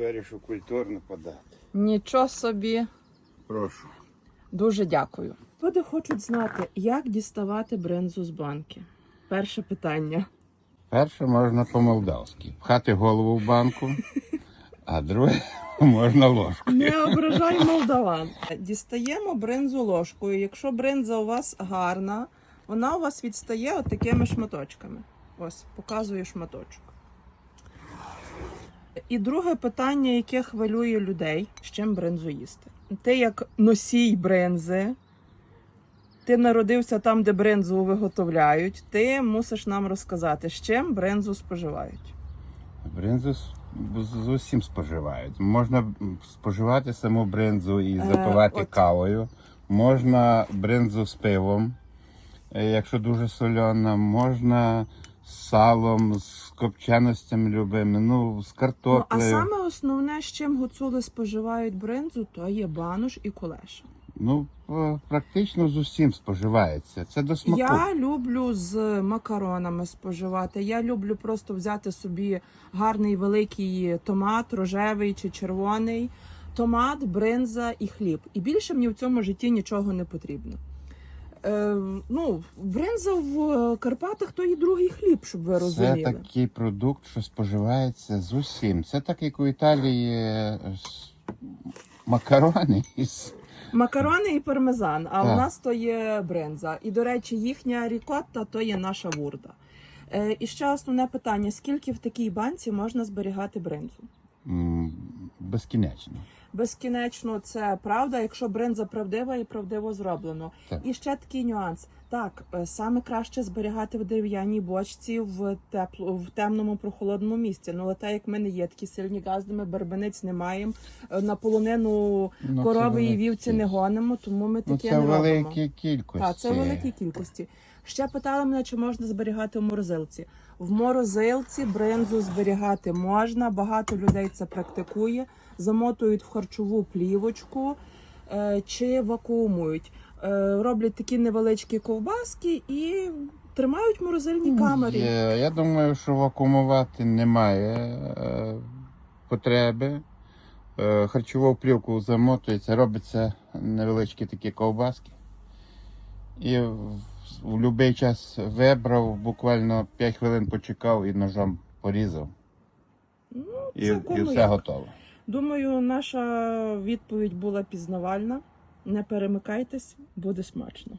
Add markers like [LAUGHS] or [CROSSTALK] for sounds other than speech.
Вирішив культурно подати. Нічого собі. Прошу. Дуже дякую. Люди хочуть знати, як діставати бринзу з банки. Перше питання. Перше можна по-молдавськи. Пхати голову в банку, а друге [LAUGHS] можна ложку. Не ображай молдаван. Дістаємо бринзу ложкою. Якщо бринза у вас гарна, вона у вас відстає от такими шматочками. Ось, показую шматочок. І друге питання, яке хвилює людей, з чим бринзу їсти. Ти як носій бринзи, ти народився там, де бринзу виготовляють, ти мусиш нам розказати, з чим бринзу споживають. Бринзу з- усім споживають. Можна споживати саму бринзу і Е, запивати от. кавою. Можна бринзу з пивом, е, якщо дуже сольона, можна з салом, з копченостями любими, ну, з Ну, а саме основне, з чим гуцули споживають бринзу, то є банош і кулеша. Ну, е, практично з усім споживається. Це до смаку. Я люблю з макаронами споживати. Я люблю просто взяти собі гарний великий томат, рожевий чи червоний, томат, бринза і хліб. І більше мені в цьому житті нічого не потрібно. Е, ну, бринза в Карпатах то і другий хліб, щоб ви розуміли. Це такий продукт, що споживається з усім. Це так, як у Італії е, макарони із Макарони і пармезан, а Так. у нас то є бринза. І, до речі, їхня рікотта то є наша вурда. Е, і ще основне питання: скільки в такій банці можна зберігати бринзу? безкінечно. Безкінечно це правда, якщо бринза правдива і правдиво зроблено. Так. І ще такий нюанс. Так, е, саме краще зберігати в дерев'яній бочці в тепло в темному прохолодному місці. Ну, але так як ми не є такі сильні газди, ми барбаниць не маємо. е, На полонину Ну, корови і вівці не гонимо, тому ми Ну, таке це не робимо. великі кількості. Так, це великі кількості. Ще питали мене, чи можна зберігати в морозилці. В морозилці бринзу зберігати можна. Багато людей це практикує. Замотують в харчову плівочку е, чи вакуумують. Е, роблять такі невеличкі ковбаски і тримають в морозильній камері. Є. Я думаю, що вакуумувати немає е, потреби. Харчову плівку замотується, робиться невеличкі такі ковбаски. І в, будь-який час вибрав, буквально 5 хвилин почекав і ножом порізав. Ну, І, і все готово. Думаю, наша відповідь була пізнавальна. Не перемикайтесь, буде смачно.